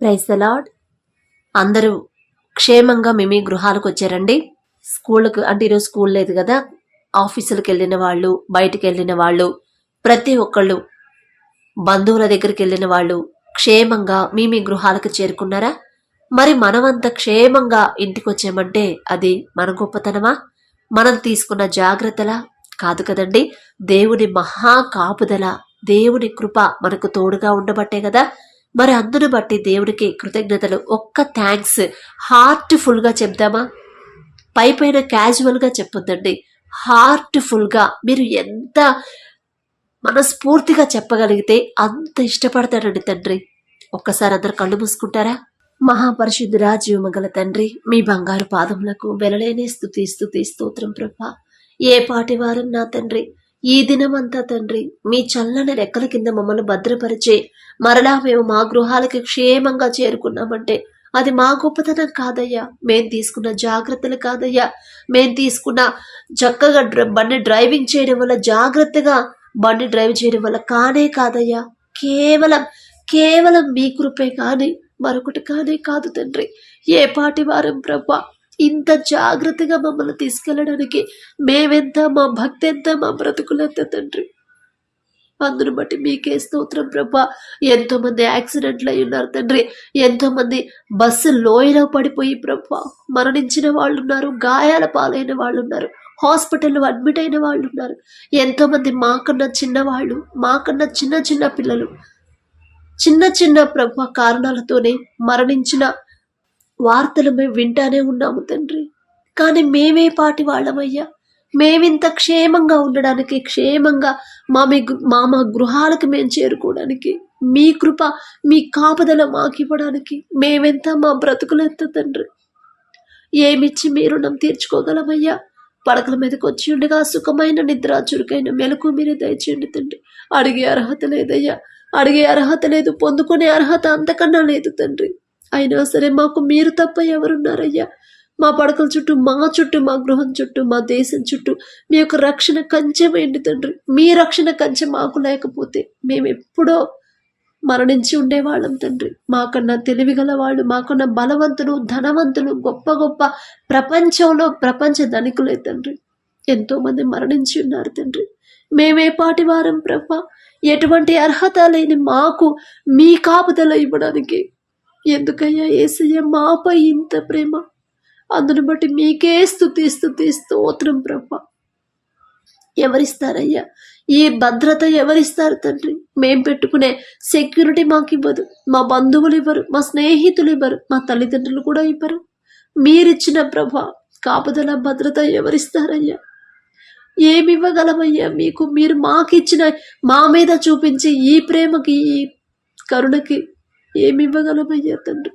Praise the అందరూ క్షేమంగా మేము గృహాలకు వచ్చారండి. స్కూళ్ళకు అంటే ఈరోజు స్కూల్ లేదు కదా. ఆఫీసులకు వెళ్ళిన వాళ్ళు బయటికి వెళ్ళిన వాళ్ళు ప్రతి ఒక్కళ్ళు బంధువుల దగ్గరికి వెళ్ళిన వాళ్ళు క్షేమంగా మీ మీ గృహాలకు చేరుకున్నారా? మరి మనమంత క్షేమంగా ఇంటికి వచ్చామంటే అది మన గొప్పతనమా? మనం తీసుకున్న జాగ్రత్తలా? కాదు కదండి. దేవుని మహా కాపుదల దేవుని కృప మనకు తోడుగా ఉండబట్టే కదా మరి అందును బట్టి దేవుడికి కృతజ్ఞతలు. ఒక్క థ్యాంక్స్ హార్ట్ఫుల్గా చెప్దామా? పై పైన క్యాజువల్గా చెప్పొద్దండి. హార్ట్ఫుల్గా మీరు ఎంత మనస్ఫూర్తిగా చెప్పగలిగితే అంత ఇష్టపడతాడండి తండ్రి. ఒక్కసారి అందరు కళ్ళు మూసుకుంటారా? మహాపరిశుద్ధురా జీవమగల తండ్రి మీ బంగారు పాదములకు వెలలేని స్థుతి స్థుతి స్తోత్రం ప్రభా. ఏ పాటి వారం నా తండ్రి ఈ దినమంతా తండ్రి మీ చల్లని రెక్కల కింద మమ్మల్ని భద్రపరిచే మరలా మేము మా గృహాలకి క్షేమంగా చేరుకున్నామంటే అది మా గొప్పతనం కాదయ్యా. మేం తీసుకున్న జాగ్రత్తలు కాదయ్యా. మేం తీసుకున్న చక్కగా బండి డ్రైవింగ్ చేయడం వల్ల జాగ్రత్తగా బండి డ్రైవ్ చేయడం వల్ల కానే కాదయ్యా. కేవలం కేవలం మీ కృపే కానీ మరొకటి కానే కాదు తండ్రి. ఏ పాటి వారం ప్రభా ఇంత జాగ్రత్తగా మమ్మల్ని తీసుకెళ్ళడానికి మేమెంత మా భక్తి ఎంత మా బ్రతుకులెంత తండ్రి. అందును బట్టి మీకే స్తోత్రం ప్రభా. ఎంతో మంది యాక్సిడెంట్లు అయి ఉన్నారు తండ్రి. ఎంతో మంది బస్సు లోయలో పడిపోయి ప్రభా. మరణించిన వాళ్ళు ఉన్నారు గాయాల పాలైన వాళ్ళు ఉన్నారు హాస్పిటల్లో అడ్మిట్ అయిన వాళ్ళు ఉన్నారు ఎంతో మంది మాకన్నా చిన్నవాళ్ళు మాకన్నా చిన్న చిన్న పిల్లలు చిన్న చిన్న ప్రభా కారణాలతోనే మరణించిన వార్తలు మేము వింటానే ఉన్నాము తండ్రి. కానీ మేమే పాటి వాళ్ళమయ్యా. మేమింత క్షేమంగా ఉండడానికి క్షేమంగా మా మీ మా మా గృహాలకు మేము చేరుకోవడానికి మీ కృప మీ కాపుదల మాకు ఇవ్వడానికి మేమెంత మా బ్రతుకులెంత తండ్రి. ఏమిచ్చి మీ రుణం తీర్చుకోగలమయ్యా? పడకల మీదకి వచ్చి ఉండగా సుఖమైన నిద్ర చురుకైన మెలకు మీరే దయచేయండి తండ్రి. అడిగే అర్హత లేదయ్యా. అడిగే అర్హత లేదు పొందుకునే అర్హత అంతకన్నా లేదు తండ్రి. అయినా సరే మాకు మీరు తప్ప ఎవరున్నారయ్యా? మా పడకల చుట్టూ మా చుట్టూ మా గృహం చుట్టూ మా దేశం చుట్టూ మీ యొక్క రక్షణ కంచె వేయండి తండ్రి. మీ రక్షణ కంచె మాకు లేకపోతే మేము ఎప్పుడో మరణించి ఉండేవాళ్ళం తండ్రి. మాకన్నా తెలివిగల వాళ్ళు మాకన్నా బలవంతులు ధనవంతులు గొప్ప గొప్ప ప్రపంచంలో ప్రపంచ ధనికులే తండ్రి. ఎంతోమంది మరణించి ఉన్నారు తండ్రి. మేమే పాటి వారం ప్రభ. ఎటువంటి అర్హత లేని మాకు మీ కాపుదల ఇవ్వడానికి ఎందుకయ్యా ఏసయ్య మాపై ఇంత ప్రేమ? అందును బట్టి మీకే స్థుతి స్థుతి స్తోత్రం ప్రభ. ఎవరిస్తారయ్యా? ఈ భద్రత ఎవరిస్తారు తండ్రి? మేం పెట్టుకునే సెక్యూరిటీ మాకు ఇవ్వదు మా బంధువులు ఇవ్వరు మా స్నేహితులు ఇవ్వరు మా తల్లిదండ్రులు కూడా ఇవ్వరు. మీరిచ్చిన ప్రభ కాపుదల భద్రత ఎవరిస్తారయ్యా? ఏమి ఇవ్వగలమయ్యా మీకు? మీరు మాకిచ్చిన మా మీద చూపించే ఈ ప్రేమకి ఈ కరుణకి ఏమి ఇవ్వగలమయ్యా తండ్రి?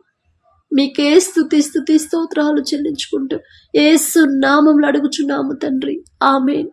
మీకే స్థుతి స్థుతి స్తోత్రాలు చెల్లించుకుంటూ ఏసు నామంలో అడుగుచున్నాము తండ్రి. ఆమెన్.